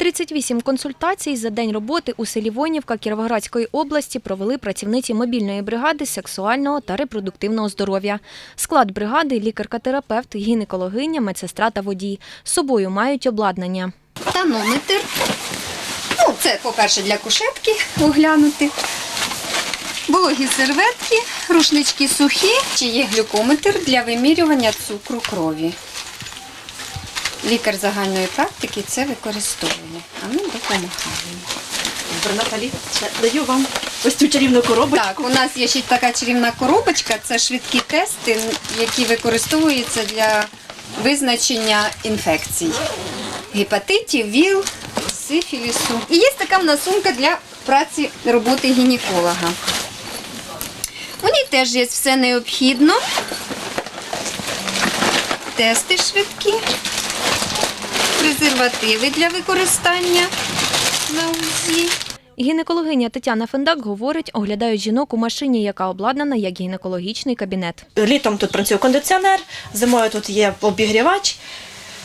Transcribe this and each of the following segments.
38 консультацій за день роботи у селі Войнівка Кіровоградської області провели працівниці мобільної бригади сексуального та репродуктивного здоров'я. Склад бригади – лікарка-терапевт, гінекологиня, медсестра та водій. З собою мають обладнання. Тонометр. Ну, це, по-перше, для кушетки оглянути. Вологі серветки, рушнички сухі, чи є глюкометр для вимірювання цукру крові. Лікар загальної практики це використовує, а ми допомагаємо. Добре, Наталі, даю вам ось цю чарівну коробочку. Так, у нас є ще така чарівна коробочка, це швидкі тести, які використовуються для визначення інфекцій. Гепатитів, ВІЛ, сифілісу. І є така в нас сумка для праці роботи гінеколога. У ній теж є все необхідно. Тести швидкі, презервативи для використання на УЗІ. Гінекологиня Тетяна Фендак говорить, оглядають жінок у машині, яка обладнана як гінекологічний кабінет. Літом тут працює кондиціонер, зимою тут є обігрівач,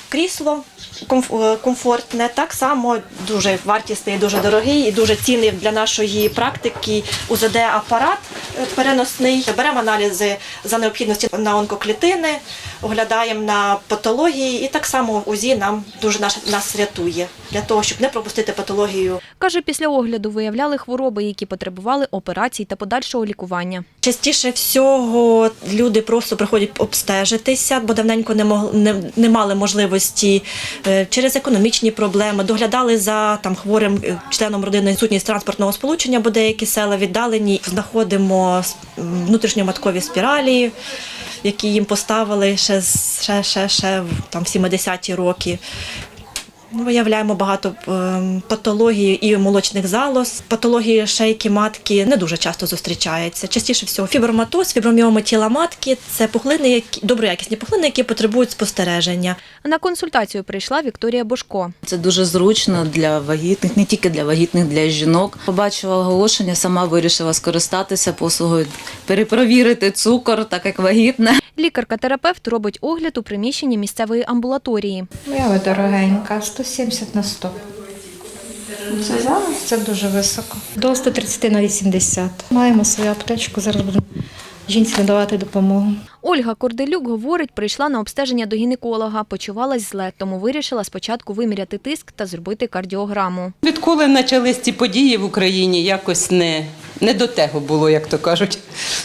крісло е, комфортне. Так само дуже вартісний, дуже дорогий і дуже цінний для нашої практики УЗД-апарат переносний. Беремо аналізи за необхідності на онкоклітини, оглядаємо на патології, і так само УЗІ нам дуже нас, нас рятує для того, щоб не пропустити патологію Каже, після огляду виявляли хвороби, які потребували операцій та подальшого лікування. Частіше всього люди просто приходять обстежитися, бо давненько не мог, не, не мали можливості е, через економічні проблеми, доглядали за там хворим е, членом родини відсутність транспортного сполучення, бо деякі села віддалені. Знаходимо внутрішньоматкові спіралі, які їм поставили ще ще, ще, ще там в 70-ті роки. Ну, Виявляємо багато ем, патологій і молочних залоз. Патології шейки матки не дуже часто зустрічаються. Частіше всього фіброматоз, фіброміоми тіла матки це пухлини, які доброякісні пухлини, які потребують спостереження. На консультацію прийшла Вікторія Бошко. Це дуже зручно для вагітних, не тільки для вагітних, для жінок. Побачила оголошення, сама вирішила скористатися послугою, перепровірити цукор, так як вагітна. Лікарка-терапевт робить огляд у приміщенні місцевої амбулаторії. Моя ви дорогенька, 170 на 100. Це зараз? Це дуже високо. До 130 на 80. Маємо свою аптечку, зараз будемо жінці надавати допомогу. Ольга Корделюк говорить, прийшла на обстеження до гінеколога, почувалась зле, тому вирішила спочатку виміряти тиск та зробити кардіограму. Відколи почались ці події в Україні, якось не, не до того було, як то кажуть.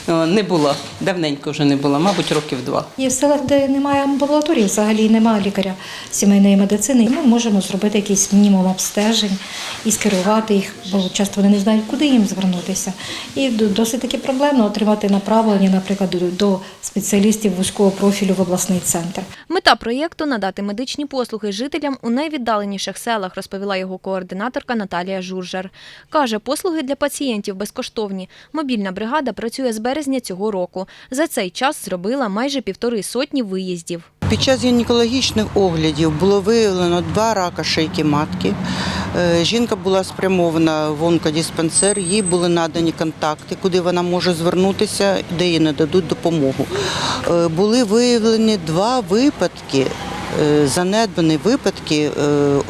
О, Не було. Давненько вже не було, мабуть, років два. Є в селах, де немає амбулаторії, взагалі немає лікаря сімейної медицини. Ми можемо зробити якийсь мінімум обстежень і скерувати їх, бо часто вони не знають, куди їм звернутися. І досить таки проблемно отримати направлення, наприклад, до- до спеціалістів вузького профілю в обласний центр. Мета проєкту надати медичні послуги жителям у найвіддаленіших селах, розповіла його координаторка Наталія Журжар. Каже, послуги для пацієнтів безкоштовні. Мобільна бригада працює з березня цього року. За цей час зробила майже півтори сотні виїздів. Під час гінекологічних оглядів було виявлено два рака шийки матки. Е, Жінка була спрямована в онкодиспансер, їй були надані контакти, куди вона може звернутися, де їй нададуть допомогу. Е, Були виявлені два випадки. Е, Занедбані випадки е, е,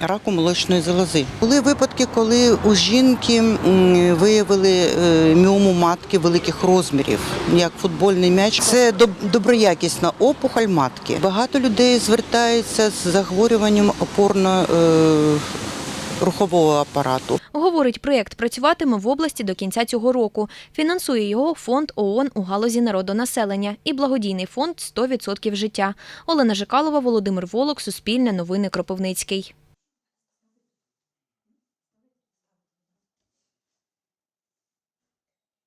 раку молочної залози. Були випадки, коли у жінки виявили міому матки великих розмірів, як футбольний м'яч. Це доброякісна опухоль матки. Багато людей звертаються з захворюванням опорно рухового апарату. Говорить, проєкт працюватиме в області до кінця цього року. Фінансує його фонд ООН у галузі народонаселення і благодійний фонд «100% життя. Олена Жикалова, Володимир Волок, Суспільне новини Кропивницький.